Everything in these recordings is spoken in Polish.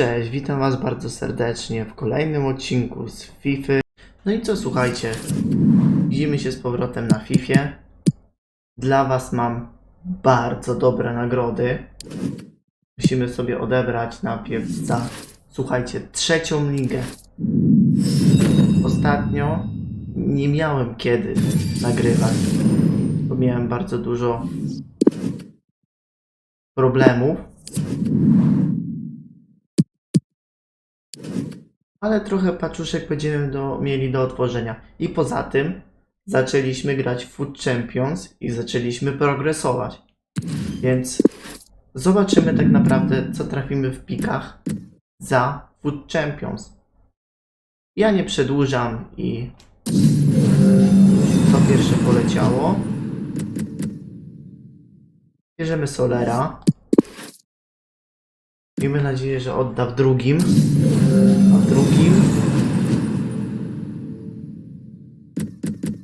Cześć, witam Was bardzo serdecznie w kolejnym odcinku z FIFA. No i co, słuchajcie, widzimy się z powrotem na FIFA. Dla Was mam bardzo dobre nagrody. Musimy sobie odebrać najpierw za, słuchajcie, trzecią ligę. Ostatnio nie miałem kiedy nagrywać, bo miałem bardzo dużo problemów. Ale trochę paczuszek będziemy do, mieli do otworzenia. I poza tym zaczęliśmy grać Food Champions i zaczęliśmy progresować. Więc zobaczymy tak naprawdę, co trafimy w pikach za Food Champions. Ja nie przedłużam i to pierwsze poleciało. Bierzemy Solera. Miejmy nadzieję, że odda w drugim. A w drugim.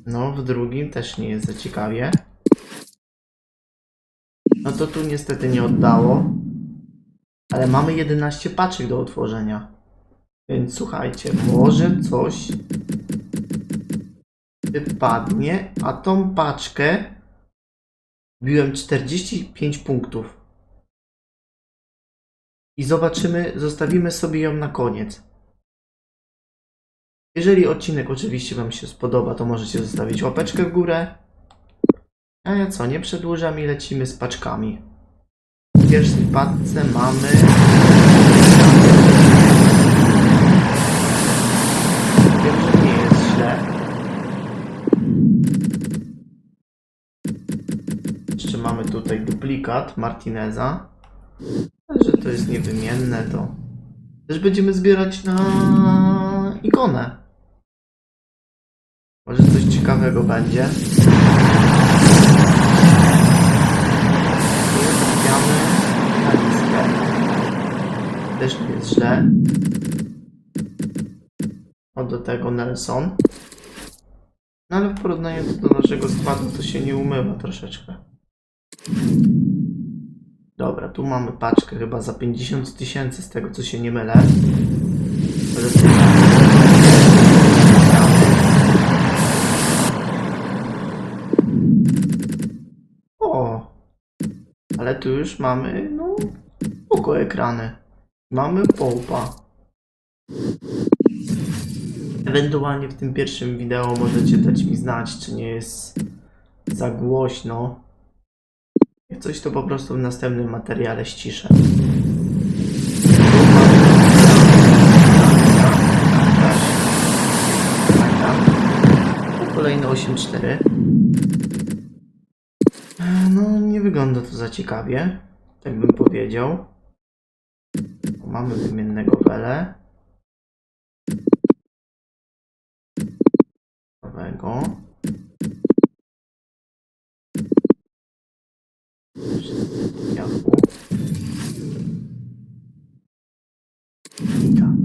No, w drugim też nie jest za ciekawie. No to tu niestety nie oddało. Ale mamy 11 paczek do otworzenia. Więc słuchajcie, może coś wypadnie, a tą paczkę biłem 45 punktów. I zobaczymy, zostawimy sobie ją na koniec. Jeżeli odcinek oczywiście Wam się spodoba, to możecie zostawić łapeczkę w górę. A ja co, nie przedłużam i lecimy z paczkami. W pierwszej paczce mamy... Wiem, że nie jest źle. Jeszcze mamy tutaj duplikat Martineza. Że to jest niewymienne, to też będziemy zbierać na ikonę. Może coś ciekawego będzie. Stawiamy na listę. Też nie jest źle. O do tego Nelson. No ale w porównaniu do naszego składu to się nie umywa troszeczkę. Dobra, tu mamy paczkę chyba za 50 tysięcy z tego co się nie mylę. O! Ale tu już mamy, no, spoko ekrany. Mamy połpa. Ewentualnie w tym pierwszym wideo możecie dać mi znać, czy nie jest za głośno. Coś to po prostu w następnym materiale ściszę. Kolejny 8.4. No, nie wygląda to za ciekawie, tak bym powiedział. Mamy wymiennego wele. Nowego. Jaku. I tak.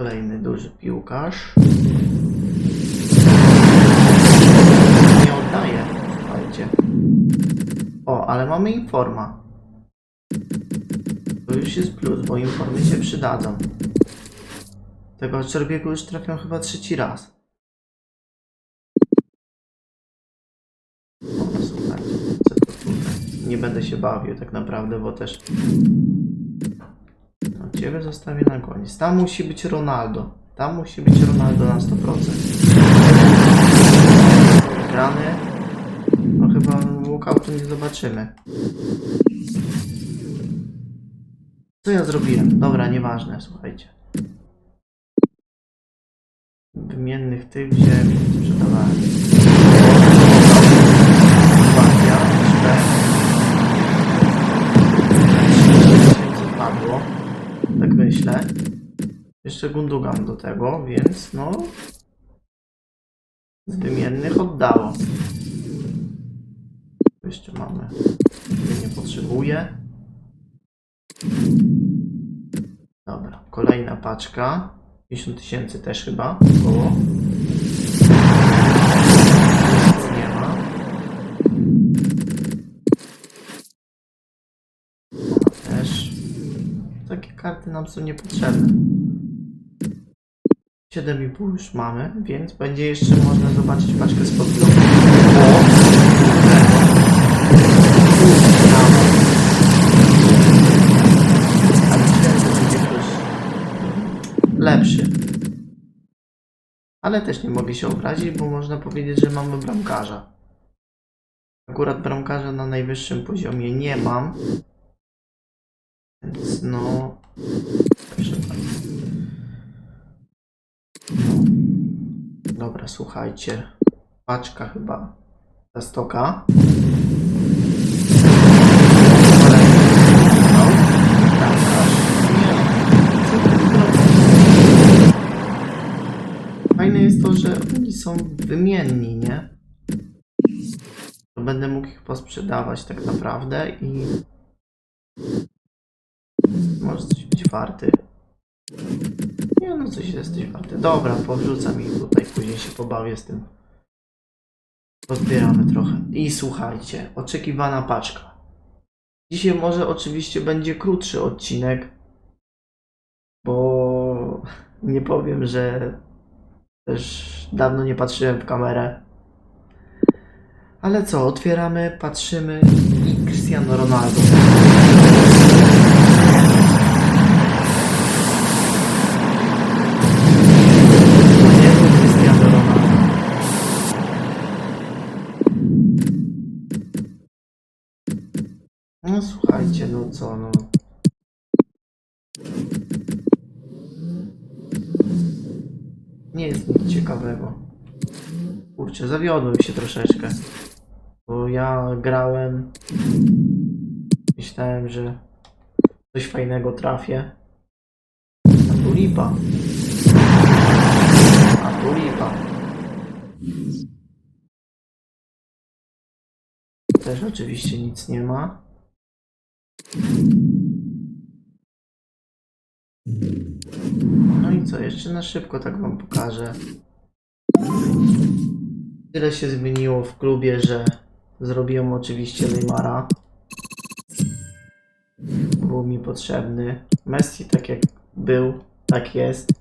Kolejny duży piłkarz. Nie oddaje, słuchajcie. O, ale mamy informa. To już jest plus, bo informy się przydadzą. Tego czerbiego już trafią chyba trzeci raz. O? Nie będę się bawił tak naprawdę, bo też... Ciebie zostawię na koniec. Tam musi być Ronaldo. Tam musi być Ronaldo na 100%. Grany. No chyba walkoutu nie zobaczymy. Co ja zrobiłem? Dobra, nieważne, słuchajcie. Wymiennych tych i sprzedawałem. Uwaga, tysięcy padło. Tak myślę. Jeszcze Gundogan do tego, więc no... Z wymiennych oddało. Jeszcze mamy. Nie potrzebuję. Dobra, kolejna paczka. 50 tysięcy też chyba. Około. Nic nie ma. Też. karty nam są niepotrzebne. 7,5 już mamy, więc będzie jeszcze można zobaczyć paczkę z ktoś lepszy. Ale też nie mogę się obrazić, bo można powiedzieć, że mamy bramkarza. Akurat bramkarza na najwyższym poziomie nie mam. Więc no. Dobra, słuchajcie. Paczka chyba za stoka. Fajne jest to, że oni są wymienni, nie? To będę mógł ich posprzedawać tak naprawdę i może być warty. Nie no, coś jesteś warty. Dobra, powrzucam ich tutaj, później się pobawię z tym. Pozbieramy trochę. I słuchajcie, oczekiwana paczka. Dzisiaj może oczywiście będzie krótszy odcinek, bo nie powiem, że też dawno nie patrzyłem w kamerę. Ale co, otwieramy, patrzymy i Cristiano Ronaldo. To nie był Cristiano Ronaldo. No słuchajcie, no co, no. Nie jest nic ciekawego. Kurczę, zawiodłem się troszeczkę. Bo ja grałem. Myślałem, że coś fajnego trafię. A tu lipa. A tu lipa. Też oczywiście nic nie ma. No i co, jeszcze na szybko tak wam pokażę. Tyle się zmieniło w klubie, że zrobiłem oczywiście Neymara. Był mi potrzebny. Messi tak jak był, tak jest.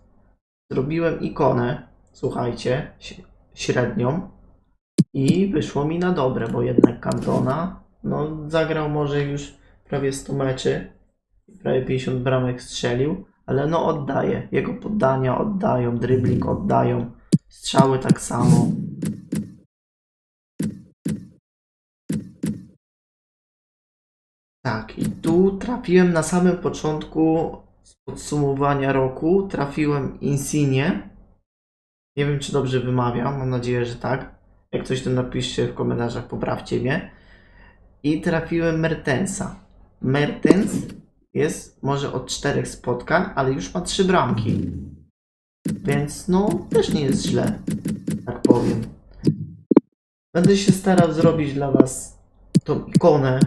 Zrobiłem ikonę, słuchajcie, średnią. I wyszło mi na dobre, bo jednak Cantona, no zagrał może już prawie 100 meczy. Prawie 50 bramek strzelił, ale no oddaje. Jego poddania oddają, dribbling oddają, strzały tak samo. Tak, i tu trafiłem na samym początku podsumowania roku. Trafiłem Insigne. Nie wiem, czy dobrze wymawiam. Mam nadzieję, że tak. Jak coś to napiszcie w komentarzach, poprawcie mnie. I trafiłem Mertensa. Mertens jest może od czterech spotkań, ale już ma trzy bramki. Więc no, też nie jest źle, tak powiem. Będę się starał zrobić dla Was tą ikonę.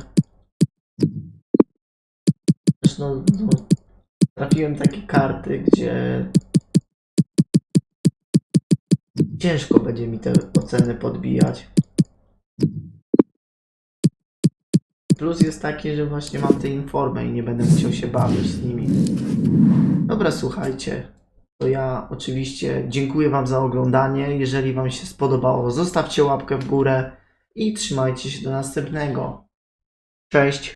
Zresztą no, trafiłem takie karty, gdzie ciężko będzie mi te oceny podbijać. Plus jest taki, że właśnie mam te informy i nie będę musiał się bawić z nimi. Dobra, słuchajcie. To ja oczywiście dziękuję Wam za oglądanie. Jeżeli Wam się spodobało, zostawcie łapkę w górę i trzymajcie się do następnego. Cześć!